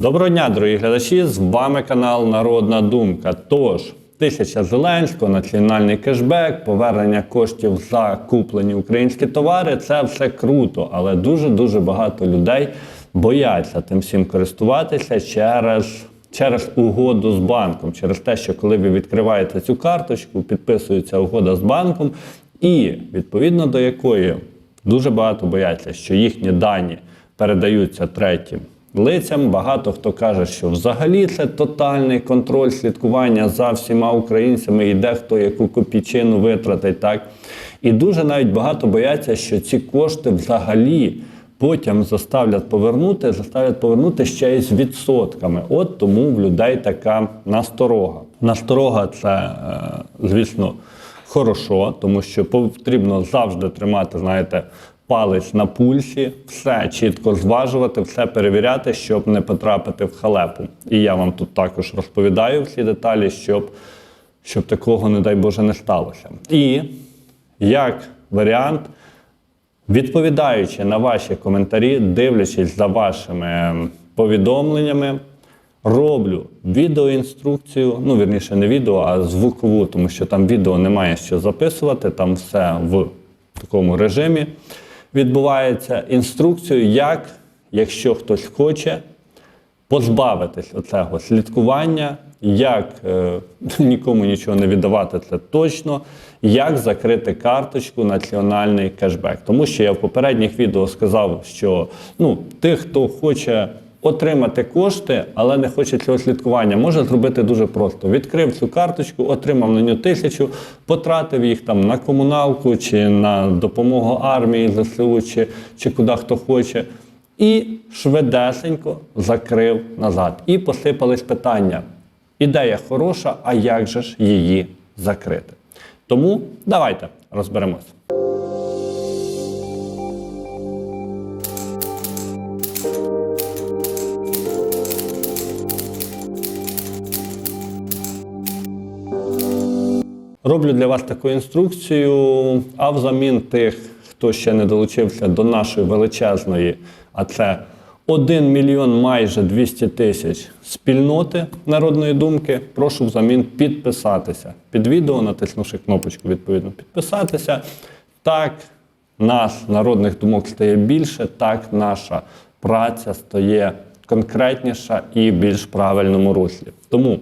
Доброго дня, дорогі глядачі! З вами канал Народна Думка. Тож, тисяча Зеленського, національний кешбек, повернення коштів за куплені українські товари це все круто, але дуже-дуже багато людей бояться тим всім користуватися через. Через угоду з банком, через те, що коли ви відкриваєте цю карточку, підписується угода з банком, і відповідно до якої дуже багато бояться, що їхні дані передаються третім лицям. Багато хто каже, що взагалі це тотальний контроль слідкування за всіма українцями, і де хто яку копійчину витратить. Так? І дуже навіть багато бояться, що ці кошти взагалі. Потім заставлять повернути, заставлять повернути ще й з відсотками. От тому в людей така насторога. Насторога це, е, звісно, хорошо, тому що потрібно завжди тримати, знаєте, палець на пульсі, все чітко зважувати, все перевіряти, щоб не потрапити в халепу. І я вам тут також розповідаю всі деталі, щоб, щоб такого, не дай Боже, не сталося. І як варіант. Відповідаючи на ваші коментарі, дивлячись за вашими повідомленнями, роблю відеоінструкцію, ну, вірніше, не відео, а звукову, тому що там відео немає що записувати, там все в такому режимі відбувається. Інструкцію, як, якщо хтось хоче, позбавитись оцього слідкування, як е, нікому нічого не віддавати, це точно, як закрити карточку національний кешбек. Тому що я в попередніх відео сказав, що ну, тих, хто хоче отримати кошти, але не хоче цього слідкування, може зробити дуже просто. Відкрив цю карточку, отримав на нього тисячу, потратив їх там на комуналку чи на допомогу армії, ЗСУ, чи, чи куди хто хоче. І швидесенько закрив назад. І посипались питання. Ідея хороша, а як же ж її закрити? Тому давайте розберемось. Роблю для вас таку інструкцію, а взамін тих, хто ще не долучився до нашої величезної, а це 1 мільйон майже 200 тисяч спільноти народної думки. Прошу взамін підписатися під відео, натиснувши кнопочку відповідно підписатися. Так, нас, народних думок, стає більше, так наша праця стає конкретніша і більш правильному руслі. Тому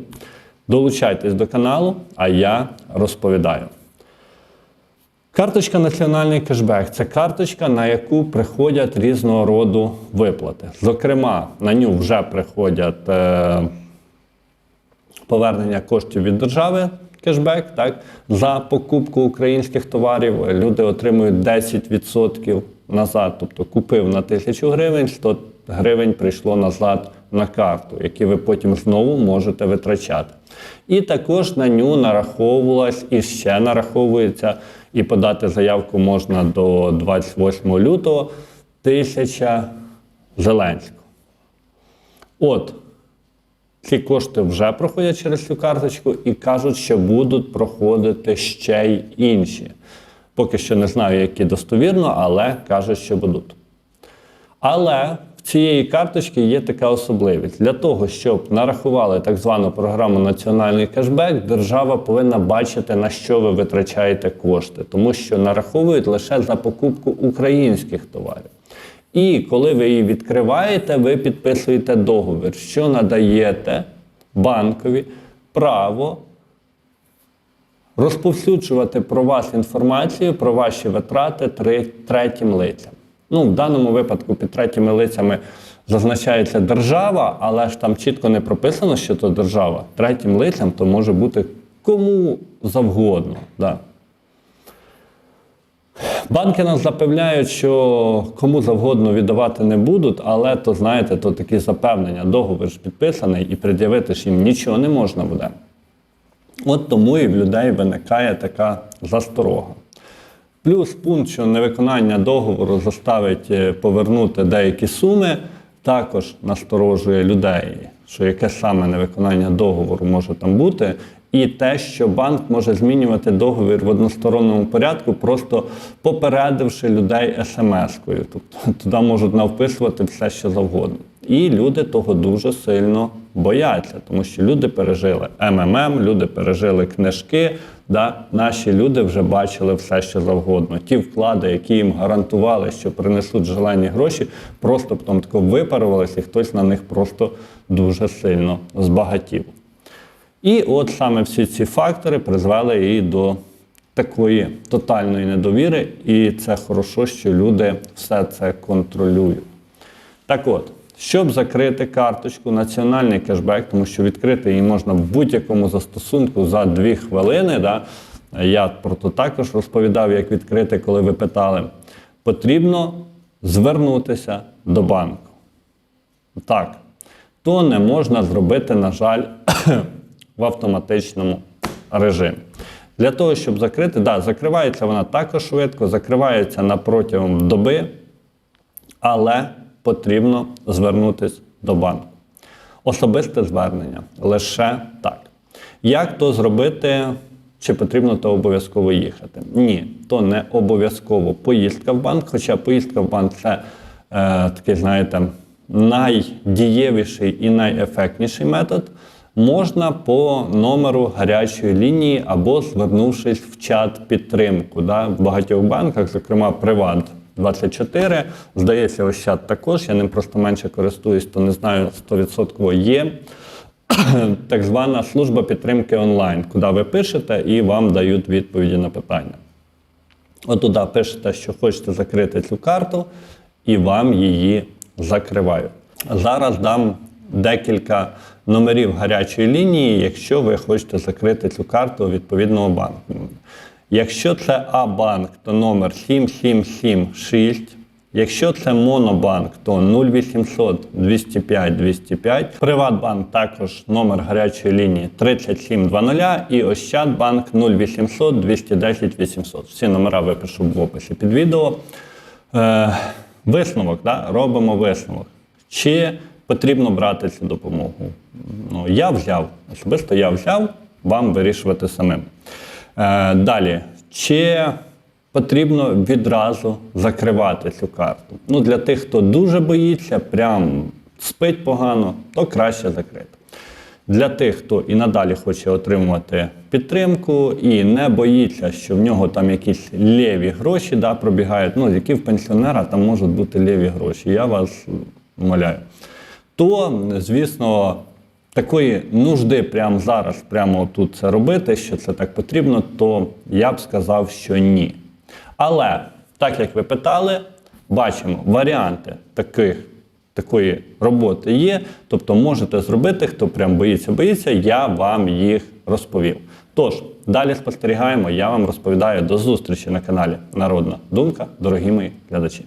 долучайтесь до каналу, а я розповідаю. Карточка Національний кешбек це карточка, на яку приходять різного роду виплати. Зокрема, на нього вже приходять е, повернення коштів від держави кешбек. Так? За покупку українських товарів люди отримують 10% назад. Тобто купив на 1000 гривень, 100 гривень прийшло назад на карту, які ви потім знову можете витрачати. І також на ню нараховувалась і ще нараховується, і подати заявку можна до 28 лютого тисяча Зеленського. От, ці кошти вже проходять через цю карточку і кажуть, що будуть проходити ще й інші. Поки що не знаю, які достовірно, але кажуть, що будуть. Але цієї карточки є така особливість. Для того, щоб нарахували так звану програму Національний кешбек, держава повинна бачити, на що ви витрачаєте кошти, тому що нараховують лише за покупку українських товарів. І коли ви її відкриваєте, ви підписуєте договір, що надаєте банкові право розповсюджувати про вас інформацію, про ваші витрати третім лицям. Ну, в даному випадку під третіми лицями зазначається держава, але ж там чітко не прописано, що то держава. Третім лицям то може бути кому завгодно. Да. Банки нас запевняють, що кому завгодно віддавати не будуть, але то знаєте, то такі запевнення, договір ж підписаний і пред'явити ж їм нічого не можна буде. От тому і в людей виникає така засторога. Плюс пункт, що невиконання договору заставить е, повернути деякі суми, також насторожує людей, що яке саме невиконання договору може там бути. І те, що банк може змінювати договір в односторонньому порядку, просто попередивши людей смс-кою. Тобто туди можуть навписувати все, що завгодно. І люди того дуже сильно бояться, тому що люди пережили МММ, люди пережили книжки. Да? Наші люди вже бачили все, що завгодно. Ті вклади, які їм гарантували, що принесуть желані гроші, просто потім тако випарувалися, і хтось на них просто дуже сильно збагатів. І от саме всі ці фактори призвели і до такої тотальної недовіри, і це хорошо, що люди все це контролюють. Так от, щоб закрити карточку, національний кешбек, тому що відкрити її можна в будь-якому застосунку за 2 хвилини. Да? Я про то також розповідав, як відкрити, коли ви питали. Потрібно звернутися до банку. Так, то не можна зробити, на жаль, в автоматичному режимі. Для того, щоб закрити, да, закривається вона також швидко, закривається на протягом доби, але потрібно звернутися до банку. Особисте звернення лише так. Як то зробити? Чи потрібно то обов'язково їхати? Ні, то не обов'язково поїздка в банк, хоча поїздка в банк це е, такий, знаєте, найдієвіший і найефектніший метод. Можна по номеру гарячої лінії або звернувшись в чат підтримку. Да? В багатьох банках, зокрема Приват 24, здається, чат також. Я ним просто менше користуюсь, то не знаю 100% є. Так звана служба підтримки онлайн, куди ви пишете і вам дають відповіді на питання. От туди пишете, що хочете закрити цю карту, і вам її закривають. Зараз дам декілька номерів гарячої лінії, якщо ви хочете закрити цю карту відповідного банку. Якщо це А-банк, то номер 7776. Якщо це Монобанк, то 0800 205 205. Приватбанк також номер гарячої лінії 3720 і Ощадбанк 0800 210 800. Всі номера випишу в описі під відео. Е, висновок, да? робимо висновок. Чи потрібно брати цю допомогу? Ну, я взяв, особисто я взяв, вам вирішувати самим. Е, далі, чи потрібно відразу закривати цю карту? Ну, для тих, хто дуже боїться, прям спить погано, то краще закрити. Для тих, хто і надалі хоче отримувати підтримку і не боїться, що в нього там якісь лєві гроші да, пробігають, ну, які в пенсіонера там можуть бути лєві гроші. Я вас умоляю. То, звісно, такої нужди прямо зараз, прямо тут це робити, що це так потрібно, то я б сказав, що ні. Але, так як ви питали, бачимо варіанти таких, такої роботи є. Тобто можете зробити, хто прям боїться, боїться, я вам їх розповів. Тож, далі спостерігаємо, я вам розповідаю до зустрічі на каналі Народна Думка, дорогі мої глядачі.